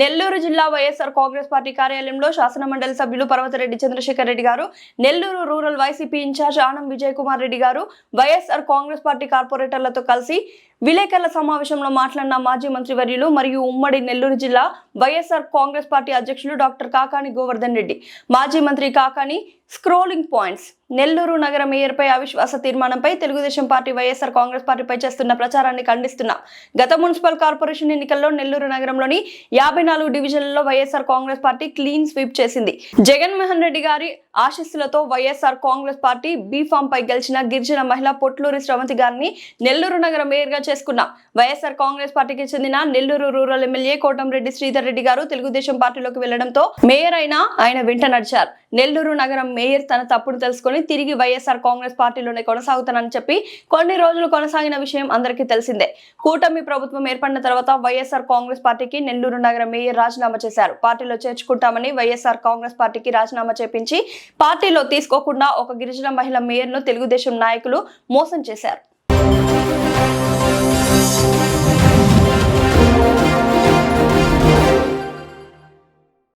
నెల్లూరు జిల్లా వైఎస్ఆర్ కాంగ్రెస్ పార్టీ కార్యాలయంలో శాసనమండలి సభ్యులు Parvathareddy Chandrasekhar Reddy garu Nellore rural YCP in charge Anam Vijay Kumar Reddy garu YSR Congress party కార్పొరేటర్లతో కలిసి విలేకరుల సమావేశంలో మాట్లాడిన మాజీ మంత్రి వర్యులు మరియు ఉమ్మడి నెల్లూరు జిల్లా వైఎస్ఆర్ కాంగ్రెస్ పార్టీ అధ్యక్షులు డాక్టర్ కాకాని గోవర్ధన్ రెడ్డి. మాజీ మంత్రి కాకాని స్క్రోలింగ్ పాయింట్స్. నెల్లూరు నగర మేయర్పై అవిశ్వాస తీర్మానంపై తెలుగుదేశం పార్టీ వైఎస్ఆర్ కాంగ్రెస్ పార్టీపై చేస్తున్న ప్రచారాన్ని ఖండిస్తున్నా గత మున్సిపల్ కార్పొరేషన్ ఎన్నికల్లో నెల్లూరు నగరంలోని యాభై నాలుగు డివిజన్లలో YSR Congress party clean sweep చేసింది. జగన్మోహన్ రెడ్డి గారి ఆశీస్సులతో YSR Congress party B form పై గెలిచిన గిరిజన మహిళ పొట్లూరి శ్రవంతి గారిని నెల్లూరు నగర మేయర్గా చేసుకున్నాం. వైఎస్ఆర్ కాంగ్రెస్ పార్టీకి చెందిన నెల్లూరు రూరల్ ఎమ్మెల్యే కోటంరెడ్డి శ్రీధర్ రెడ్డి గారు తెలుగుదేశం పార్టీలోకి వెళ్ళడంతో మేయర్ అయినా ఆయన వెంట నడిచారు. నెల్లూరు నగరం మేయర్ తన తప్పుడు తెలుసుకొని తిరిగి వైఎస్ఆర్ కాంగ్రెస్ పార్టీలోనే కొనసాగుతానని చెప్పి కొన్ని రోజులు కొనసాగిన విషయం అందరికీ తెలిసిందే. కూటమి ప్రభుత్వం ఏర్పడిన తర్వాత వైఎస్ఆర్ కాంగ్రెస్ పార్టీకి నెల్లూరు నగర మేయర్ రాజీనామా చేశారు. పార్టీలో చేర్చుకుంటామని వైఎస్ఆర్ కాంగ్రెస్ పార్టీకి రాజీనామా చేపించి పార్టీలో తీసుకోకుండా ఒక గిరిజన మహిళ మేయర్ను తెలుగుదేశం నాయకులు మోసం చేశారు.